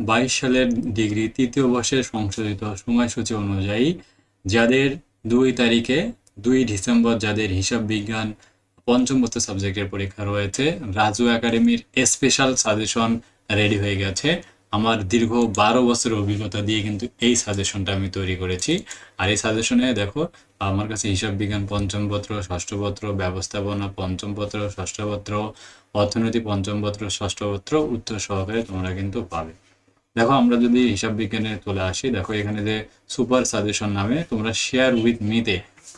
বাইশ সালের ডিগ্রি তৃতীয় বর্ষের সংশোধিত সময়সূচি অনুযায়ী যাদের দুই তারিখে দুই ডিসেম্বর যাদের হিসাব বিজ্ঞান পঞ্চম বছর সাবজেক্টের পরীক্ষা রয়েছে, রাজু একাডেমির স্পেশাল সাজেশন রেডি হয়ে গেছে। আমার দীর্ঘ বারো বছরের অভিজ্ঞতা দিয়ে কিন্তু এই সাজেশনটা আমি তৈরি করেছি। আর এই সাজেশনে দেখো, আমার কাছে হিসাব বিজ্ঞান পঞ্চম পত্র, ষষ্ঠ পত্র, ব্যবস্থাপনা পঞ্চম পত্র, ষষ্ঠ পত্র, অর্থনীতি পঞ্চম পত্র, ষষ্ঠ পত্র উত্তর সহকারে তোমরা কিন্তু পাবে। দেখো, আমরা যদি হিসাব বিজ্ঞানে চলে আসি, দেখো এখানে যে সুপার সাজেশন নামে তোমরা শেয়ার উইথ মিতে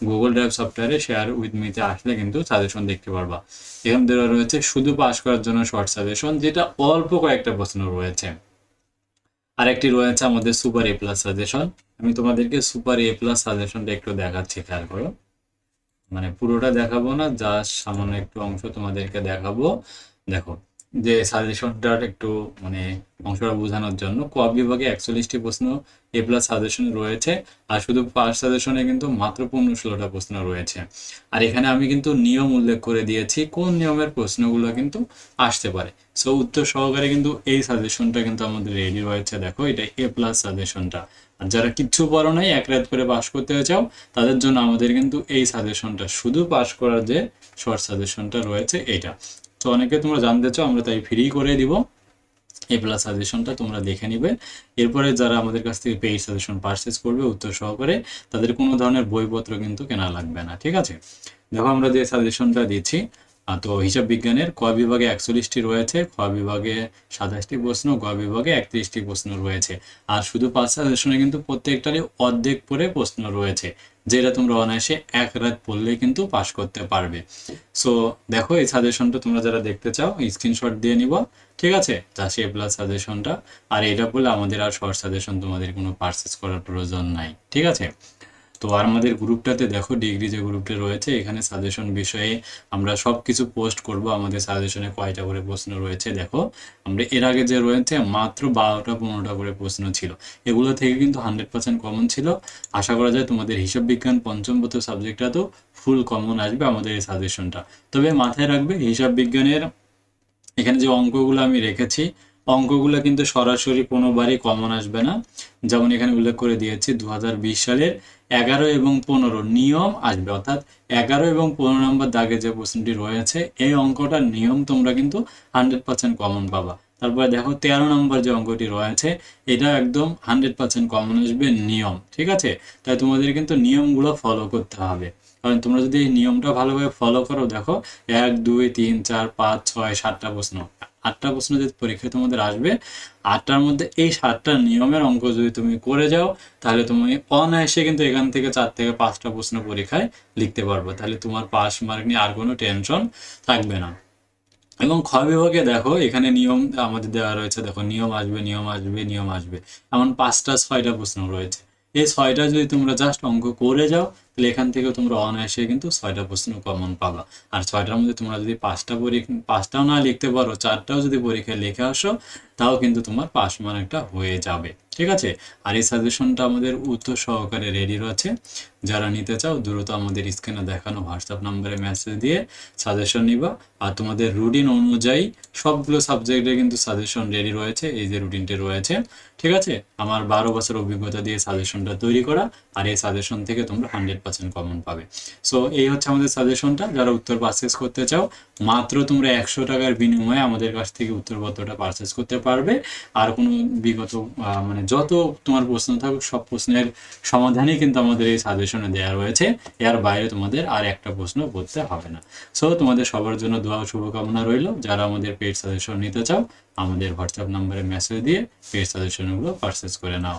গুগল ড্রাইভ সফটওয়্যারে শেয়ার উইথ মিতে আসলে কিন্তু সাজেশন দেখতে পারবা। এখানে দেওয়া রয়েছে, শুধু পাস করার জন্য শর্ট সাজেশন যেটা অল্প কয়েকটা প্রশ্ন রয়েছে। আরেকটি রয়েছে আমাদের সুপার এ প্লাস সাজেশন আমি তোমাদেরকে সুপার এ প্লাস সাজেশনটা একটু দেখাচ্ছি, খেয়াল করো। মানে পুরোটা দেখাবো না জাস্ট সামান্য একটু অংশ তোমাদেরকে দেখাবো। দেখো যে সাজেশনটার একটু মানে অংশটা বোঝানোর জন্য ক বিভাগে একচল্লিশটি প্রশ্ন এ প্লাস সাজেশন রয়েছে, আর শুধু ফার্স্ট সাজেশনে কিন্তু মাত্র পনেরো ষোলোটা প্রশ্ন রয়েছে। আর এখানে আমি কিন্তু নিয়ম উল্লেখ করে দিয়েছি, কোন নিয়মের প্রশ্নগুলো কিন্তু আসতে পারে। সো উত্তর সহকারে কিন্তু এই সাজেশনটা কিন্তু আমাদের রেডি রয়েছে। দেখো, এটা এ প্লাস সাজেশনটা আর যারা কিচ্ছু পড়ো নাই, এক রাত করে পাশ করতে চাও, তাদের জন্য আমাদের কিন্তু এই সাজেশনটা শুধু পাশ করার যে শর্ট সাজেশনটা রয়েছে, এটা। তো অনেকে তোমরা জানতে চাও, আমরা তাই ফ্রি করে দিব। এ প্লাস সাজেশনটা তোমরা দেখে নিবে। এরপরে যারা আমাদের কাছ থেকে পেইড সাজেশন পারচেস করবে, উত্তর সহকারে তাদের কোনো ধরনের বইপত্র কিন্তু কেনা লাগবে না, ঠিক আছে? দেখো আমরা যে সাজেশনটা দিচ্ছি তো হিসাব বিজ্ঞানের ক বিভাগে একচল্লিশটি রয়েছে, খ বিভাগে সাতাশটি প্রশ্ন, গ বিভাগে একত্রিশটি প্রশ্ন রয়েছে। আর শুধু পাঁচ সাজেশনে কিন্তু প্রত্যেকটারই অর্ধেক করে প্রশ্ন রয়েছে, যেটা তোমরা অনায়াসে এক রাত পড়লে কিন্তু পাশ করতে পারবে। সো দেখো এই সাজেশনটা তোমরা যারা দেখতে চাও স্ক্রিনশট দিয়ে নিব, ঠিক আছে? চাষি এ প্লাস সাজেশনটা, আর এটা বলে আমাদের আর শর্ট সাজেশন তোমাদের কোনো পারচেস করার প্রয়োজন নাই, ঠিক আছে? তো আর আমাদের গ্রুপটাতে দেখো ডিগ্রি যে গ্রুপটা রয়েছে, এখানে সাজেশন বিষয়ে আমরা সব কিছু পোস্ট করব। আমাদের সাজেশনে কয়টা করে প্রশ্ন রয়েছে দেখো। আমরা এর আগে যে রয়েছে, মাত্র বারোটা পনেরোটা করে প্রশ্ন ছিল। এগুলো থেকে কিন্তু হান্ড্রেড পার্সেন্ট কমন ছিল। আশা করা যায় তোমাদের হিসাব বিজ্ঞান পঞ্চম পত্র সাবজেক্টটা তো ফুল কমন আসবে আমাদের এই সাজেশনটা তবে মাথায় রাখবে হিসাব বিজ্ঞানের এখানে যে অঙ্কগুলো আমি রেখেছি অঙ্কগুলো কিন্তু সরাসরি কোনোবারই কমন আসবে না। যেমন এখানে উল্লেখ করে দিয়েছি দু হাজার বিশ সালের এগারো এবং পনেরো নিয়ম আসবে। অর্থাৎ এগারো এবং পনেরো নম্বর দাগে যে প্রশ্নটি রয়েছে, এই অঙ্কটার নিয়ম তোমরা কিন্তু হান্ড্রেড পার্সেন্ট কমন পাবা। তারপরে দেখো তেরো নম্বর যে অঙ্কটি রয়েছে এটা একদম হান্ড্রেড পার্সেন্ট কমন আসবে নিয়ম, ঠিক আছে? তাই তোমাদের কিন্তু নিয়মগুলো ফলো করতে হবে। কারণ তোমরা যদি এই নিয়মটা ভালোভাবে ফলো করো, দেখো, এক, দুই, তিন, চার, পাঁচ, ছয়, সাতটা প্রশ্ন। আটটা প্রশ্ন যদি পরীক্ষায় তোমাদের আসবে, আটটার মধ্যে এই সাতটা নিয়মের অঙ্ক যদি তুমি করে যাও, তাহলে তুমি অনায়াসে কিন্তু এখান থেকে চার থেকে পাঁচটা প্রশ্ন পরীক্ষায় লিখতে পারবে। তাহলে তোমার পাস মার্ক নিয়ে আর কোনো টেনশন থাকবে না। এবং খ বিভাগে দেখো, এখানে নিয়ম আমাদের দেওয়া রয়েছে, দেখো নিয়ম আসবে নিয়ম আসবে নিয়ম আসবে। এমন পাঁচটা, ছয়টা প্রশ্ন রয়েছে। এই ছয়টা যদি তোমরা জাস্ট অঙ্ক করে যাও তাহলে এখান থেকে তোমরা অনায়াসে কিন্তু ছয়টা প্রশ্ন কমন পাবা। আর ছয়টার মধ্যে তোমরা যদি পাঁচটা পরীক্ষা পাঁচটাও না লিখতে পারো, চারটাও যদি পরীক্ষায় লিখে আসো, তাও কিন্তু তোমার পাস মান একটা হয়ে যাবে। ঠিক আছে? আর এই সাজেশনটা আমাদের উত্তর সহকারে রেডি রয়েছে। যারা নিতে চাও, দ্রুত আমাদের স্ক্রিনে দেখানো হোয়াটসঅ্যাপ নাম্বারে মেসেজ দিয়ে সাজেশন নিবা। আর তোমাদের রুটিন অনুযায়ী সবগুলো সাবজেক্টে কিন্তু সাজেশন রেডি রয়েছে, এই যে রুটিনটি রয়েছে। ঠিক আছে? আমার বারো বছর অভিজ্ঞতা দিয়ে সাজেশনটা তৈরি করা। আর এই সাজেশন থেকে তোমরা হান্ড্রেড পার্সেন্ট কমন পাবে। সো এই হচ্ছে আমাদের সাজেশনটা। যারা উত্তর পারচেস করতে চাও, মাত্র তোমরা একশো টাকার বিনিময়ে আমাদের কাছ থেকে উত্তরপত্রটা পারচেস করতে পারবে। আর কোনো বিগত মানে যত তোমার প্রশ্ন থাকুক, সব প্রশ্নের সমাধানই কিন্তু আমাদের এই সাজেশনে দেওয়া রয়েছে। এর বাইরে তোমাদের আর একটা প্রশ্ন করতে হবে না। সো তোমাদের সবার জন্য দোয়া শুভকামনা রইল। যারা আমাদের পেড সাজেশন নিতে চাও, আমাদের হোয়াটসঅ্যাপ নাম্বারে মেসেজ দিয়ে পেড সাজেশনগুলো পারচেস করে নাও।